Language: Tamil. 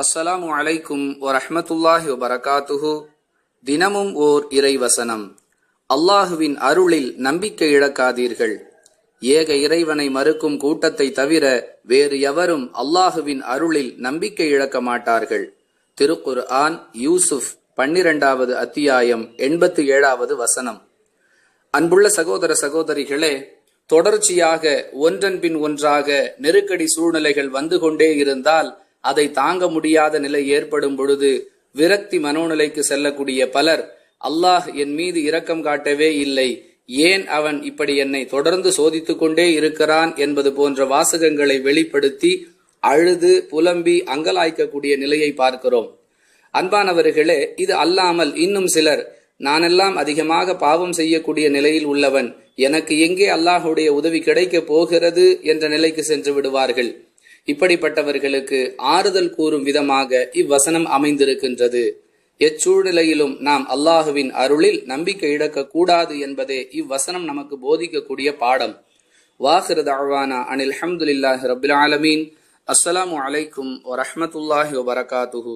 அஸ்ஸலாமு அலைக்கும் வரஹ்மத்துல்லாஹி வபரகாத்துஹு. தினமும் ஓர் இறைவசனம். அல்லாஹுவின் அருளில் நம்பிக்கை இழக்காதீர்கள். ஏக இறைவனை மறுக்கும் கூட்டத்தை தவிர வேறு எவரும் அல்லாஹுவின் அருளில் நம்பிக்கை இழக்க மாட்டார்கள். திருக்குர் ஆன் யூசுப் பன்னிரண்டாவது அத்தியாயம் எண்பத்தி ஏழாவது வசனம். அன்புள்ள சகோதர சகோதரிகளே தொடர்ச்சியாக ஒன்றன் பின் ஒன்றாக நெருக்கடி சூழ்நிலைகள் வந்து கொண்டே இருந்தால் அதை தாங்க முடியாத நிலை ஏற்படும் பொழுது விரக்தி மனோநிலைக்கு செல்லக்கூடிய பலர் அல்லாஹ் என் மீது இரக்கம் காட்டவே இல்லை. ஏன் அவன் இப்படி என்னை தொடர்ந்து சோதித்துக் கொண்டே இருக்கிறான் என்பது போன்ற வாசகங்களை வெளிப்படுத்தி அழுது புலம்பி அங்கலாய்க்கக்கூடிய நிலையை பார்க்கிறோம். அன்பானவர்களே இது அல்லாமல் இன்னும் சிலர் நானெல்லாம் அதிகமாக பாவம் செய்யக்கூடிய நிலையில் உள்ளவன் எனக்கு எங்கே அல்லாஹுடைய உதவி கிடைக்கப் போகிறது என்ற நிலைக்கு சென்று விடுவார்கள். இப்படிப்பட்டவர்களுக்கு ஆறுதல் கூறும் விதமாக இவ்வசனம் அமைந்திருக்கின்றது. எச்சூழ்நிலையிலும் நாம் அல்லாஹுவின் அருளில் நம்பிக்கை இழக்க கூடாது என்பதே இவ்வசனம் நமக்கு போதிக்கக்கூடிய பாடம். வாஹிர தாவானா அனில் அஹமதுல்லாஹி ரபுல் ஆலமீன். அஸ்ஸலாமு அலைக்கும் வரஹமத்துல்லாஹி வபரகாத்துஹு.